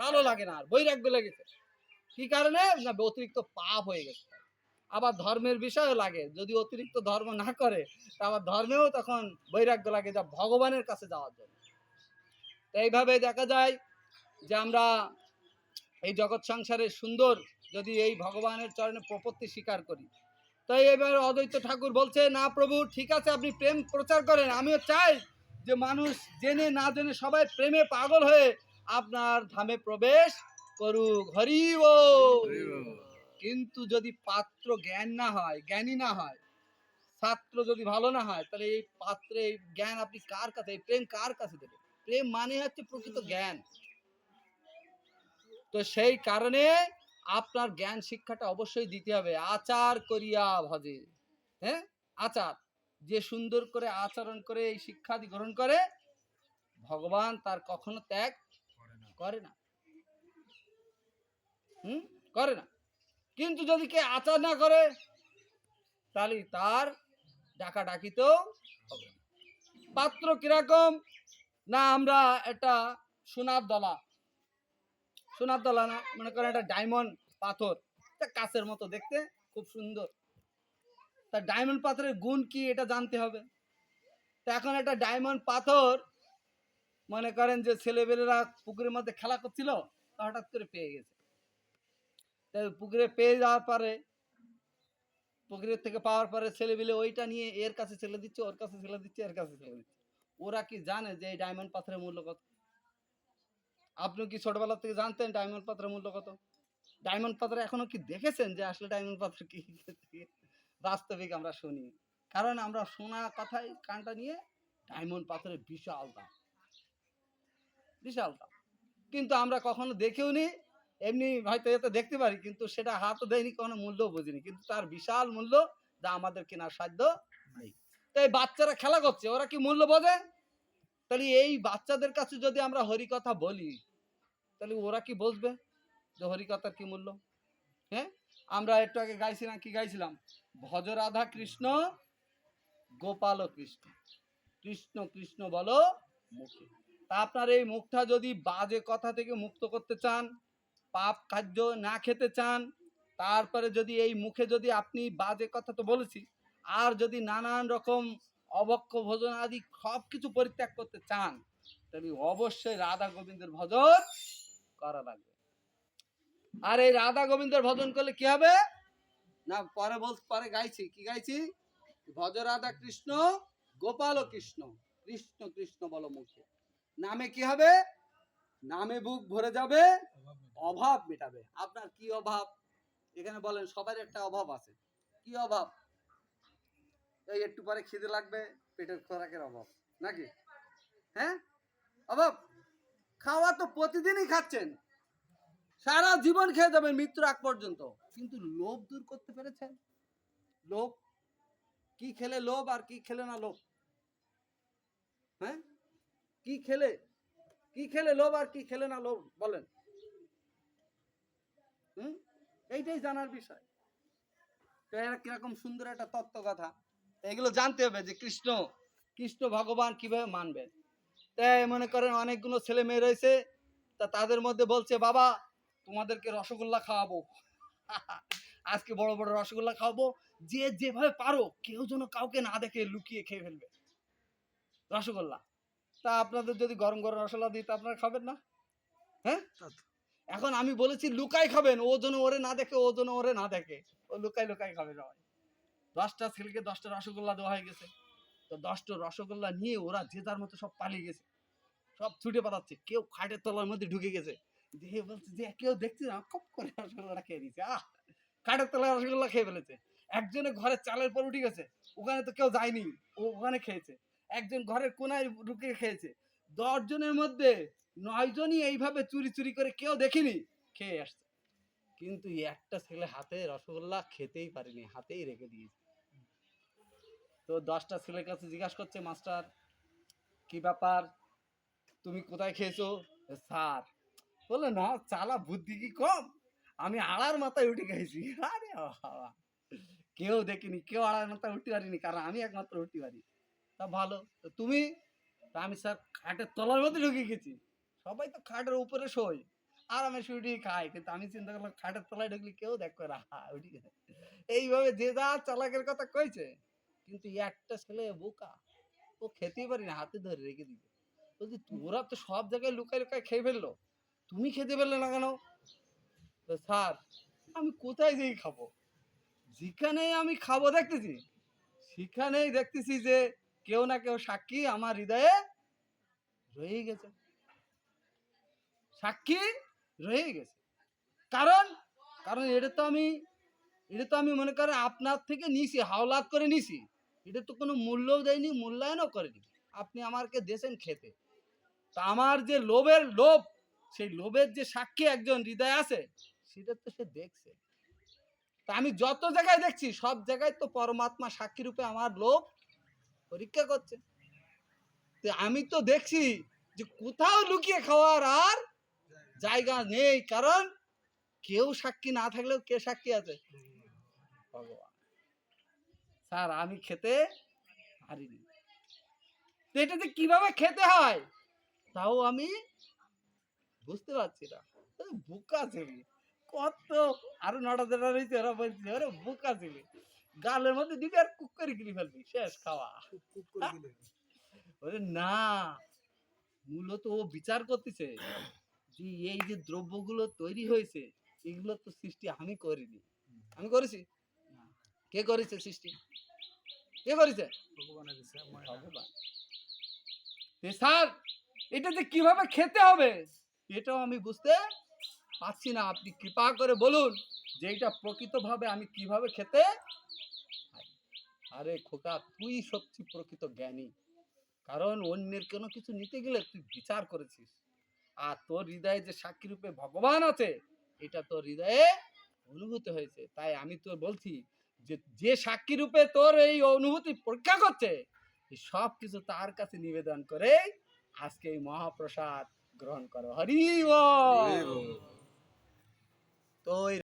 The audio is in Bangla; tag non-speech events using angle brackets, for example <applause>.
ভালো লাগে না আর, বৈরাগ্য লেগেছে। কি কারণে? না অতিরিক্ত পাপ হয়ে গেছে। আবার ধর্মের বিষয়ও লাগে, যদি অতিরিক্ত ধর্ম না করে, তা আবার ধর্মেও তখন বৈরাগ্য লাগে যা ভগবানের কাছে যাওয়ার জন্য। তো এইভাবে দেখা যায় যে আমরা এই জগৎ সংসারে সুন্দর যদি এই ভগবানের চরণে প্রপত্তি স্বীকার করি। তাই এবার অদ্বৈত ঠাকুর বলছে, না প্রভু, ঠিক আছে, আপনি প্রেম প্রচার করেন। আমিও চাই যে মানুষ জেনে না জেনে সবাই প্রেমে পাগল হয়ে আপনার ধামে প্রবেশ করুক। হরি কিন্তু যদি পাত্র জ্ঞান না হয় জ্ঞানী না হয় ছাত্র যদি ভালো না হয় তাহলে এই পাত্রে জ্ঞান আপনি কার কাছে? এই প্রেম কার কাছে দেবেন প্রেম মানে হচ্ছে প্রকৃত জ্ঞান। তো সেই কারণে আপনার জ্ঞান শিক্ষাটা অবশ্যই দিতে হবে। আচার করিয়া ভজে। হ্যাঁ? আচার। যে সুন্দর করে আচরণ করে এই শিক্ষাদি গ্রহণ করে ভগবান তার কখনো ত্যাগ করে না। হুম? করে না। কিন্তু যদি কে আচার না করে, তাহলে তার ডাকা ডাকিতেও হবে পাত্র কীরকম? না, আমরা একটা সোনার দলা। সোনার দলা না, মনে করেন একটা ডায়মন্ড পাথর। একটা কাছের মতো দেখতে খুব সুন্দর। তা ডায়মন্ড পাথরের গুণ কি, এটা জানতে হবে। তা এখন একটা ডায়মন্ড পাথর মনে করেন যে ছেলেবেলেরা পুকুরের মধ্যে খেলা করছিল হঠাৎ করে পেয়ে গেছে। পুকুরে পেয়ে যাওয়ার পরে, পুকুরের থেকে পাওয়ার পরে ছেলেবেলে ওইটা নিয়ে এর কাছে ছেলে দিচ্ছে, ওর কাছে ছেলে দিচ্ছে, এর কাছে ছেলে দিচ্ছে। ওরা কি জানে যে এই ডায়মন্ড পাথরের মূল্য কত? আপনি কি ছোটবেলা থেকে জানতেন ডায়মন্ড পাথরের মূল্য কত? ডায়মন্ড পাথর এখনও কি দেখেছেন যে আসলে ডায়মন্ড পাথর কি? বাস্তবিক আমরা শুনি। কারণ আমরা শোনা কথাই কানটা নিয়ে ডায়মন্ড পাথরের বিশাল দাম। বিশাল দাম কিন্তু আমরা কখনো দেখেও নি এমনি হয়তো এতে দেখতে পারি, কিন্তু সেটা হাতও দেয়নি, কোনো মূল্য বুঝিনি। কিন্তু তার বিশাল মূল্য যা আমাদের কেনার সাধ্য নেই। তাই বাচ্চারা খেলা করছে, ওরা কি মূল্য বোঝে? তাহলে এই বাচ্চাদের কাছে যদি আমরা হরিকথা বলি, তাহলে ওরা কি বসবে যে হরিকথার কি মূল্য? হ্যাঁ? আমরা একটু আগে গাইছিলাম, কি গাইছিলাম? ভজ রাধা কৃষ্ণ, গোপাল কৃষ্ণ। কৃষ্ণ কৃষ্ণ বলো মুখে। তা আপনার এই মুখটা যদি বাজে কথা থেকে মুক্ত করতে চান, পাপ খাদ্য না খেতে চান, তারপরে যদি এই মুখে যদি আপনি বাজে কথা তো বলেছি, আর যদি নানান রকম অবক্ষ ভোজন আদি সব কিছু পরিত্যাগ করতে চান তাহলে অবশ্যই রাধা গোবিন্দের ভজন করা লাগবে। আর এই রাধা গোবিন্দের ভজন করলে কি হবে? না, পরে বল, পরে গাইছি। কি গাইছি? ভজ রাধা কৃষ্ণ গোপাল কৃষ্ণ কৃষ্ণ কৃষ্ণ বলো মুখে। নামে কি হবে? নামে বুক ভরে যাবে, অভাব মেটাবে। আপনার কি অভাব? এখানে বলেন, সবার একটা অভাব আছে। কি অভাব? এই একটু পরে খিদে লাগবে, পেটের খোরাকের অভাব, নাকি? হ্যাঁ? অভাব? খাওয়া তো প্রতিদিনই খাচ্ছেন। সারা জীবন খেয়ে যাবেন মৃত্যুর আগ পর্যন্ত। কিন্তু লোভ দূর করতে পেরেছেন? লোভ? কি খেলে লোভ আর কি খেলে না লোভ? কি খেলে? কি খেলে লোভ আর কি খেলে না লোভ? বলেন। হুম? এইটাই জানার বিষয়। কীরকম সুন্দর একটা তত্ত্ব কথা এগুলো জানতে হবে যে কৃষ্ণ কৃষ্ণ ভগবান কীভাবে মানবেন তাই মনে করেন অনেকগুলো ছেলে মেয়ে রয়েছে, তা তাদের মধ্যে বলছে, বাবা, তোমাদেরকে রসগোল্লা খাওয়াবো। <laughs> আজকে বড় বড় রসগোল্লা খাওয়াবো। যে যেভাবে পারো, কেউ যেন কাউকে না দেখে লুকিয়ে খেয়ে ফেলবে। রসগোল্লা। তা আপনাদের যদি গরম গরম রসগোল্লা দিই তা আপনারা খাবেন না? হ্যাঁ? এখন আমি বলেছি লুকাই খাবেন ও যেন ওরে না দেখে ও যেন ওরে না দেখে। ও লুকাই লুকাই খাবে সবাই। দশটা ছেলেকে দশটা রসগোল্লা দেওয়া হয়ে গেছে। তো দশটা রসগোল্লা নিয়ে ওরা যে যার মতো সব পালিয়ে গেছে। সব ছুটে পালাচ্ছে। কেউ খাটের তলার মধ্যে ঢুকে গেছে। দিয়ে বলছে যে কেউ দেখছি না কপ করে রসগোল্লাটা খেয়ে দিয়েছে আহ! খাটের তলায় রসগোল্লা খেয়ে ফেলেছে। একজনে ঘরের চালের পর উঠে গেছে। ওখানে তো কেউ যায়নি। ও ওখানে খেয়েছে। একজন ঘরের কোনায় ঢুকে খেয়েছে। দশ জনের মধ্যে নয় জনই এইভাবে চুরি চুরি করে কেউ দেখিনি, খেয়ে আসছে। কিন্তু একটা ছেলে হাতে রসগোল্লা খেতেই পারেনি, হাতেই রেখে দিয়েছে। তো দশটা ছেলের কাছে জিজ্ঞাসা করছে, মাস্টার, কি ব্যাপার? তুমি কোথায় খেয়েছো? স্যার। বলে না, চালা বুদ্ধি কি কম? আমি আড়ার মাথায় উঠে গেছি। আরে বাবা, কেউ দেখিনি, কেউ আড়ার মাথায় উঠতে পারিনি, কারণ আমি একমাত্র উঠতে পারি তা ভালো। তো তুমি আমি স্যার খাটের তলার মধ্যে ঢুকে গেছি। সবাই তো খাটের উপরে শোয়। আরামে শুটি খায় কিন্তু আমি চিন্তা করলাম খাটের তলায় ঢুকলে কেউ দেখবে না। <laughs> উঠি এইভাবে যে যা চালাকের কথা কইছে, কিন্তু একটা ছেলে বোকা, ও খেতেই পারি না, হাতে ধরে রেখে দিবে। বলছি, তোরা তো সব জায়গায় লুকায় লুকায় খেয়ে ফেলল। তুমি খেতে পারলে না কেন? স্যার, আমি কোথায় যেই খাব? যেখানেই আমি খাব দেখতেছি। সেখানেই দেখতেছি যে কেউ না কেউ সাক্ষী আমার হৃদয়ে রয়ে গেছে। সাক্ষী রয়ে গেছে। কারণ কারণ এটা তো আমি, এটা তো আমি মনে করেন আপনার থেকে নিছি, হাওলাত করে নিছি। এটা তো কোনো মূল্যও দেয়নি, মূল্যায়নও করেনি। আপনি আমাকে দেশেন খেতে। তা আমার যে লোভের লোভ, সেই লোভের যে সাক্ষী একজন হৃদয় আছে, সেটা তো সে দেখছে। তা আমি যত জায়গায় দেখছি, সব জায়গায় তো পরমাত্মা সাক্ষী রূপে আমার লোভ পরীক্ষা করছে। তো আমি তো দেখছি যে কোথাও লুকিয়ে খাওয়ার আর জায়গা নেই, কারণ কেউ সাক্ষী না থাকলেও কে সাক্ষী আছে? ভগবান। স্যার, আমি খেতে পারিনি। তো এটা যে কীভাবে খেতে হয়? তাও আমি বুঝতে পারছি না। বোকা ছিলি কত আরও নটা দেড়া রয়েছে, ওরা বলছে, ওরা বোকা ছিলি গালের মধ্যে দিবি আর কুক করে গিলি ফেলবি। শেষ খাওয়া। <laughs> না মূলত ও বিচার করতেছে যে এই যে দ্রব্যগুলো তৈরি হয়েছে এগুলো তো সৃষ্টি আমি করিনি। আমি করেছি? কে করেছে সৃষ্টি? কে করেছে? ভগবান। স্যার এটা যে কীভাবে খেতে হবে এটাও আমি বুঝতে পারছি না। আপনি কৃপা করে বলুন যে এটা প্রকৃতভাবে আমি কীভাবে খেতে। আরে খোকা তুই সবচেয়ে প্রকৃত জ্ঞানী। কারণ অন্যের কোনো কিছু নিতে গেলে তুই বিচার করেছিস। আর তোর হৃদয়ে যে সাক্ষী রূপে ভগবান আছে এটা তোর হৃদয়ে অনুভূতি হয়েছে। তাই আমি তোর বলছি যে যে সাক্ষী রূপে তোর এই অনুভূতি পরীক্ষা করছে সব কিছু তার কাছে নিবেদন করে আজকে এই মহাপ্রসাদ গ্রহণ করো। হরি। তো